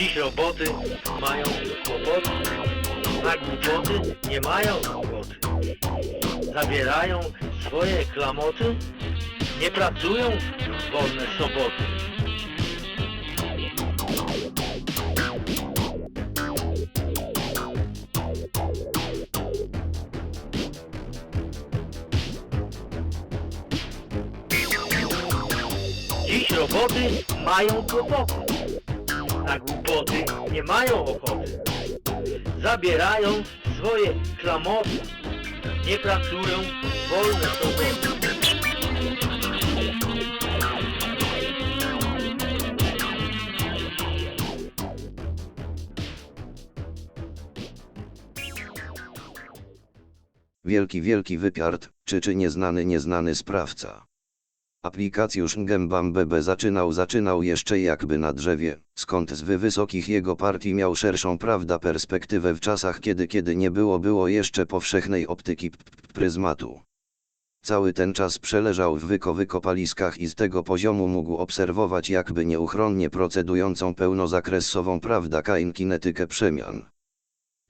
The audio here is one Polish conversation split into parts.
Dziś roboty mają kłopoty, na głupoty nie mają ochoty. Zabierają swoje klamoty, nie pracują w wolne soboty. Dziś roboty mają kłopoty, na głupoty nie mają ochoty. Zabierają swoje klamoty, nie pracują wolne soboty. Wielki wielki wypiard, czy czy nieznany nieznany sprawca. Aplikacjusz Gębam BB zaczynał zaczynał jeszcze jakby na drzewie, skąd z wysokich jego partii miał szerszą prawda perspektywę w czasach kiedy kiedy nie było było jeszcze powszechnej optyki pryzmatu. Cały ten czas przeleżał w wyko wykopaliskach i z tego poziomu mógł obserwować jakby nieuchronnie procedującą pełnozakresową prawda kain kinetykę przemian.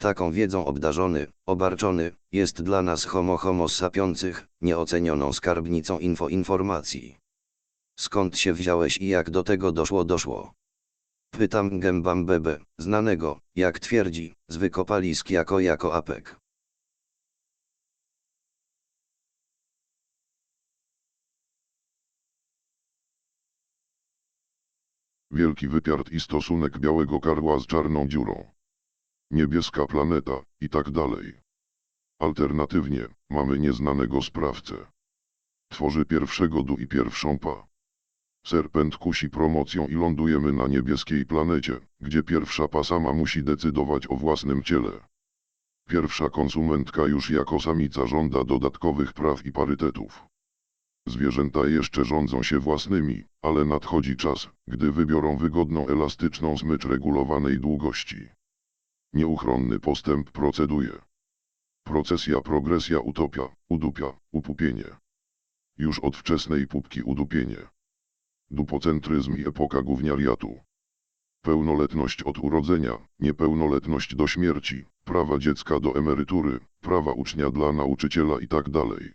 Taką wiedzą obdarzony, obarczony, jest dla nas homo homo sapiących, nieocenioną skarbnicą info informacji. Skąd się wziąłeś i jak do tego doszło doszło? Pytam gębam bebe, znanego, jak twierdzi, z wykopalisk jako jako apek. Wielki wypiard i stosunek białego karła z czarną dziurą. Niebieska planeta, i tak dalej. Alternatywnie, mamy nieznanego sprawcę. Tworzy pierwszego du i pierwszą pa. Serpent kusi promocją i lądujemy na niebieskiej planecie, gdzie pierwsza pa sama musi decydować o własnym ciele. Pierwsza konsumentka już jako samica żąda dodatkowych praw i parytetów. Zwierzęta jeszcze rządzą się własnymi, ale nadchodzi czas, gdy wybiorą wygodną elastyczną smycz regulowanej długości. Nieuchronny postęp proceduje. Procesja, progresja, utopia, udupia, upupienie. Już od wczesnej pupki udupienie. Dupocentryzm i epoka gówniariatu. Pełnoletność od urodzenia, niepełnoletność do śmierci, prawa dziecka do emerytury, prawa ucznia dla nauczyciela i tak dalej.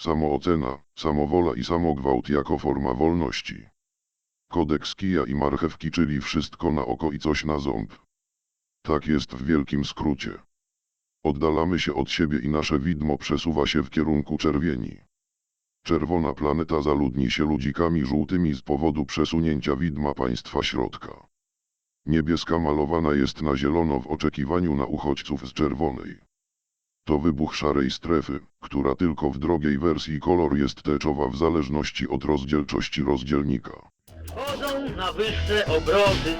Samoocena, samowola i samogwałt jako forma wolności. Kodeks kija i marchewki, czyli wszystko na oko i coś na ząb. Tak jest w wielkim skrócie. Oddalamy się od siebie i nasze widmo przesuwa się w kierunku czerwieni. Czerwona planeta zaludni się ludzikami żółtymi z powodu przesunięcia widma państwa środka. Niebieska malowana jest na zielono w oczekiwaniu na uchodźców z czerwonej. To wybuch szarej strefy, która tylko w drogiej wersji kolor jest teczowa w zależności od rozdzielczości rozdzielnika. Chodzą na wyższe obrody,